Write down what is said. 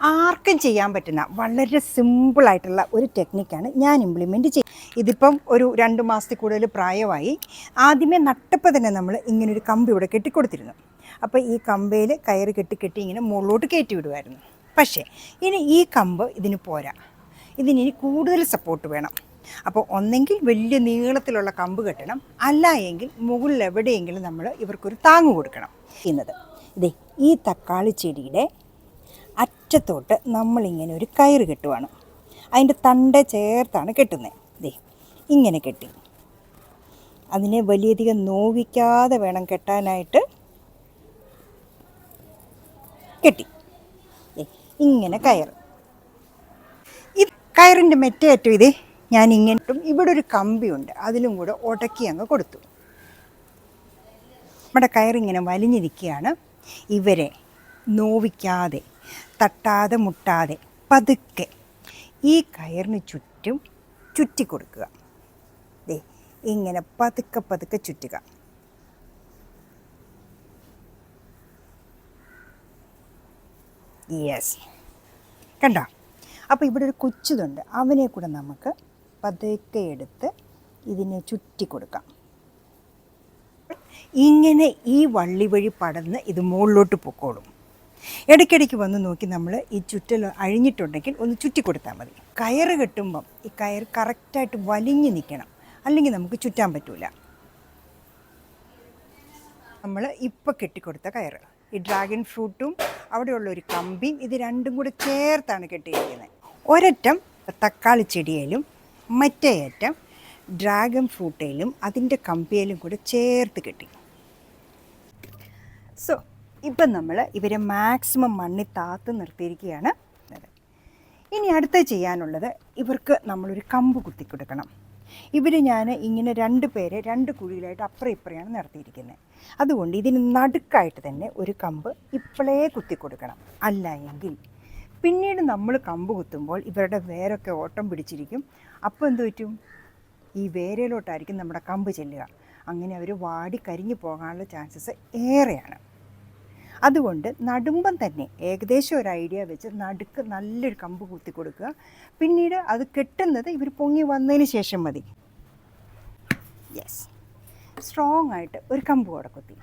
ആർക്കും ചെയ്യാൻ പറ്റുന്ന വളരെ സിമ്പിളായിട്ടുള്ള ഒരു ടെക്നിക്കാണ് ഞാൻ ഇംപ്ലിമെന്റ് ചെയ്യുന്നത് ഇതിപ്പം ഒരു രണ്ട് മാസത്തിൽ കൂടുതൽ പ്രായമായി ആദ്യമേ നട്ടപ്പോൾ തന്നെ നമ്മൾ ഇങ്ങനൊരു കമ്പി ഇവിടെ കെട്ടിക്കൊടുത്തിരുന്നു. അപ്പോൾ ഈ കമ്പയിൽ കയറ് കെട്ടി കെട്ടി ഇങ്ങനെ മുകളിലോട്ട് കയറ്റി വിടുമായിരുന്നു പക്ഷേ ഇനി ഈ കമ്പ് ഇതിന് പോരാ. ഇതിന് കൂടുതൽ സപ്പോർട്ട് വേണം. അപ്പോൾ ഒന്നെങ്കിൽ വലിയ നീളത്തിലുള്ള കമ്പ് കെട്ടണം. അല്ല എങ്കിൽ മുകളിൽ എവിടെയെങ്കിലും നമ്മൾ ഇവർക്കൊരു താങ്ങ് കൊടുക്കണം. ചെയ്യുന്നത് ഇതേ ഈ തക്കാളി ചെടിയുടെ അറ്റത്തോട്ട് നമ്മളിങ്ങനെ ഒരു കയറ് കെട്ടുവാണ്. അതിന്റെ തണ്ട ചേർത്താണ് കെട്ടുന്നത് ദേ ഇങ്ങനെ കെട്ടി. അതിനെ വലിയധികം നോവിക്കാതെ വേണം കെട്ടാനായിട്ട്. കെട്ടി. ഇങ്ങനെ കയർ ഈ കയറിന്റെ മെറ്റേറ്റം ഇതേ. ഞാൻ ഇങ്ങോട്ടും ഇവിടെ ഒരു കമ്പിയുണ്ട്. അതിലും കൂടെ ഉടക്കി അങ്ങ് കൊടുത്തു. നമ്മുടെ കയറിങ്ങനെ വലിഞ്ഞിരിക്കുകയാണ്. ഇവരെ നോവിക്കാതെ തട്ടാതെ മുട്ടാതെ പതുക്കെ ഈ കയറിന് ചുറ്റും ചുറ്റി കൊടുക്കുക. ദേ ഇങ്ങനെ പതുക്കെ പതുക്കെ ചുറ്റുക. യെസ് കണ്ടോ? അപ്പോൾ ഇവിടെ ഒരു കൊച്ചുതുണ്ട്. അവനെ കൂടെ നമുക്ക് പതുക്കെ എടുത്ത് ഇതിനെ ചുറ്റി കൊടുക്കാം. ഇങ്ങനെ ഈ വള്ളി വഴി പടന്ന് ഇത് മുകളിലോട്ട് പൊക്കോളും. ഇടയ്ക്കിടയ്ക്ക് വന്ന് നോക്കി നമ്മൾ ഈ ചുറ്റൽ അഴിഞ്ഞിട്ടുണ്ടെങ്കിൽ ഒന്ന് ചുറ്റി കൊടുത്താൽ മതി. കയറ് കെട്ടുമ്പം ഈ കയർ കറക്റ്റായിട്ട് വലിഞ്ഞ് നിൽക്കണം. അല്ലെങ്കിൽ നമുക്ക് ചുറ്റാൻ പറ്റില്ല നമ്മൾ ഇപ്പോൾ കെട്ടിക്കൊടുത്ത കയറ്. ഈ ഡ്രാഗൺ ഫ്രൂട്ടും അവിടെയുള്ള ഒരു കമ്പിയും ഇത് രണ്ടും കൂടെ ചേർത്താണ് കെട്ടിയിരിക്കുന്നത്. ഒരറ്റം തക്കാളി ചെടിയിലും മറ്റേ അറ്റം ഡ്രാഗൺ ഫ്രൂട്ടയിലും അതിന്റെ കമ്പിയിലും കൂടെ ചേർത്ത് കെട്ടി. സോ ഇപ്പം നമ്മൾ ഇവരെ മാക്സിമം മണ്ണിൽ താത്ത് നിർത്തിയിരിക്കുകയാണ്. ഇനി അടുത്ത ചെയ്യാനുള്ളത് ഇവർക്ക് നമ്മളൊരു കമ്പ് കുത്തി കൊടുക്കണം. ഇവർ ഞാൻ ഇങ്ങനെ രണ്ട് പേരെ രണ്ട് കുഴിയിലായിട്ട് അപ്പുറം ഇപ്പുറയാണ് നിർത്തിയിരിക്കുന്നത്. അതുകൊണ്ട് ഇതിന് നടുക്കായിട്ട് തന്നെ ഒരു കമ്പ് ഇപ്പോഴേ കുത്തി കൊടുക്കണം. അല്ല എങ്കിൽ പിന്നീട് നമ്മൾ കമ്പ് കുത്തുമ്പോൾ ഇവരുടെ വേരൊക്കെ ഓട്ടം പിടിച്ചിരിക്കും. അപ്പോൾ എന്ത് പറ്റും? ഈ വേരയിലോട്ടായിരിക്കും നമ്മുടെ കമ്പ് ചെല്ലുക. അങ്ങനെ അവർ വാടി കരിഞ്ഞു പോകാനുള്ള ചാൻസസ് ഏറെയാണ്. അതുകൊണ്ട് നടുമ്പം തന്നെ ഏകദേശം ഒരു ഐഡിയ വെച്ച് നടുക്ക് നല്ലൊരു കമ്പ് കുത്തി കൊടുക്കുക. പിന്നീട് അത് കെട്ടുന്നത് ഇവർ പൊങ്ങി വന്നതിന് ശേഷം മതി. യെസ് സ്ട്രോങ് ആയിട്ട് ഒരു കമ്പ് കൂടെ കുത്തി.